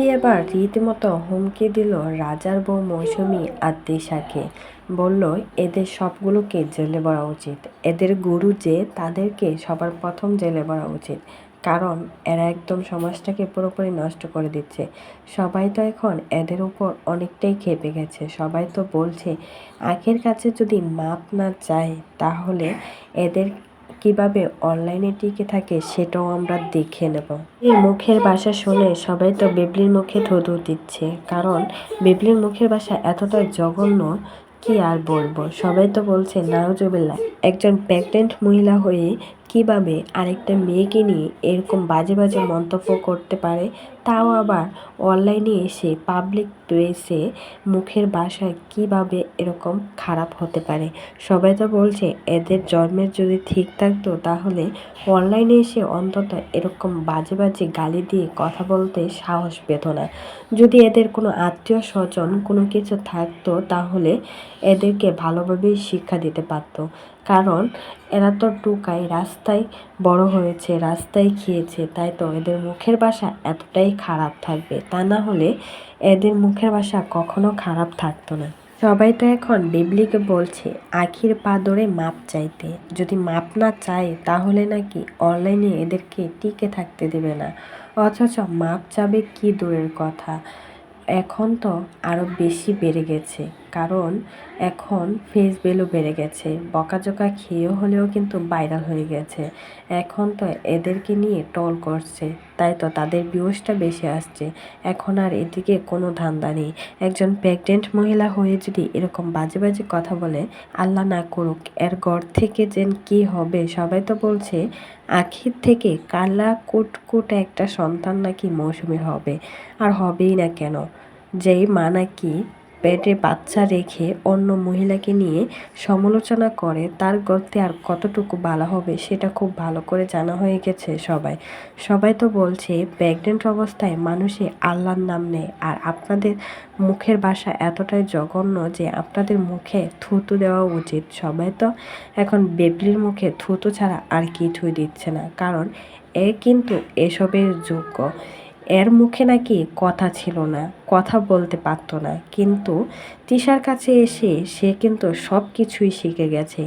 আখি এবার রীতিমতো হুমকি দিল রাজার বউ মৌসুমী আর দিশাকে বলল, এদের সবগুলোকে জেলে ভরা উচিত। এদের গুরু যে, তাদেরকে সবার প্রথম জেলে ভরা উচিত। কারণ এরা একদম সমাজটাকে পুরোপুরি নষ্ট করে দিচ্ছে। সবাই তো এখন এদের উপর অনেকটাই খেপে গেছে। সবাই তো বলছে আখের কাছে যদি মাপ না চায়, তাহলে এদের কীভাবে অনলাইনে টিকে থাকে সেটাও আমরা দেখে নেব। এই মুখের ভাষা শুনে সবাই তো বেবলির মুখে ধুধু দিচ্ছে। কারণ বেবলির মুখের ভাষা এতটা জঘন্য, কি আর বলব? সবাই তো বলছে নারজবিল্লা একজন প্রেগনেন্ট মহিলা হয়ে কীভাবে আরেকটা মেয়েকে নিয়ে এরকম বাজে বাজে মন্তব্য করতে পারে, তাও আবার অনলাইনে এসে পাবলিক প্লেসে মুখের বাসায় কীভাবে এরকম খারাপ হতে পারে? সবাই তো বলছে এদের জন্মের যদি ঠিক থাকতো তাহলে অনলাইনে এসে অন্তত এরকম বাজে বাজে গালি দিয়ে কথা বলতে সাহস পেত না। যদি এদের কোনো আত্মীয় স্বজন কোনো কিছু থাকতো তাহলে এদেরকে ভালোভাবেই শিক্ষা দিতে পারতো। কারণ এরা তো টুকাই রাস্তায় বড় হয়েছে, রাস্তায় খেয়েছে। তাই তো এদের মুখের ভাষা এতটাই খারাপ থাকবে। তা না হলে এদের মুখের ভাষা কখনো খারাপ থাকতো না। সবাই তো এখন বিবলিকে বলছে, আখির পা ধরে মাপ চাইতে। যদি মাপ না চায়, তাহলে নাকি অনলাইনে এদেরকে টিকে থাকতে দেবে না। অথচ মাপ চাবে কি দূরের কথা। এখন তো আরও বেশি বেড়ে গেছে। কারণ এখন ফেস ভ্যালু বেড়ে গেছে। বকাঝকা খেয়েও হলেও কিন্তু ভাইরাল হয়ে গেছে। এখন তো এদেরকে নিয়ে টল করছে। তাই তো তাদের ভিউজটা বেশি আসছে। এখন আর এদিকে কোনো ধান্দা নেই। একজন প্রেগনেন্ট মহিলা হয়ে যদি এরকম বাজে বাজে কথা বলে, আল্লাহ না করুক, এর ঘর থেকে যেন কি হবে সবাই তো বলছে, আখির থেকে কালা কুটকুট একটা সন্তান নাকি মৌসুমি হবে। আর হবেই না কেন? যেই মা নাকি পেটে বাচ্চা রেখে অন্য মহিলাকে নিয়ে সমালোচনা করে, তার গর্তে আর কতটুকু বালা হবে সেটা খুব ভালো করে জানা হয়ে গেছে সবাই। সবাই তো বলছে প্রেগনেন্ট অবস্থায় মানুষে আল্লাহর নাম নেয় আর আপনাদের মুখের ভাষা এতটাই জঘন্য যে আপনাদের মুখে থুতু দেওয়া উচিত। সবাই তো এখন বেবলির মুখে থুতু ছাড়া আর কিছুই দিচ্ছে না, কারণ এ কিন্তু এসবের যোগ্য। এর মুখে নাকি কথা ছিল না, কথা বলতে পারতো না। কিন্তু তিশার কাছে এসে সে কিন্তু সব কিছুই শিখে গেছে।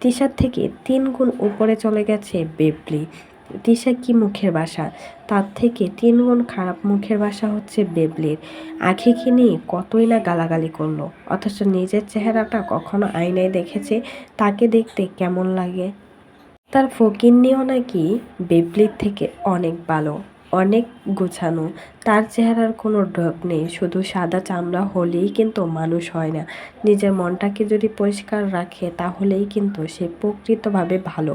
তিশার থেকে তিন গুণ উপরে চলে গেছে বেবলি। তিশা কি মুখের বাসা? তার থেকে তিন গুণ খারাপ মুখের বাসা হচ্ছে বেবলির। আখিকে নিয়ে কতই না গালাগালি করল। অথচ নিজের চেহারাটা কখনো আয়নায় দেখেছে, তাকে দেখতে কেমন লাগে? তার ফকির নিয়েও নাকি বেবলির থেকে অনেক ভালো। অনেক গোছানো। তার চেহারার কোনো ঢক নেই, শুধু সাদা চামড়া হলেই কিন্তু মানুষ হয় না। নিজের মনটাকে যদি পরিষ্কার রাখে, তাহলেই কিন্তু সে প্রকৃতভাবে ভালো।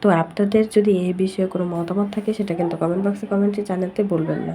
তো আপনাদের যদি এই বিষয়ে কোনো মতামত থাকে, সেটা কিন্তু কমেন্ট বক্সে কমেন্টে জানাতে বলবেন না।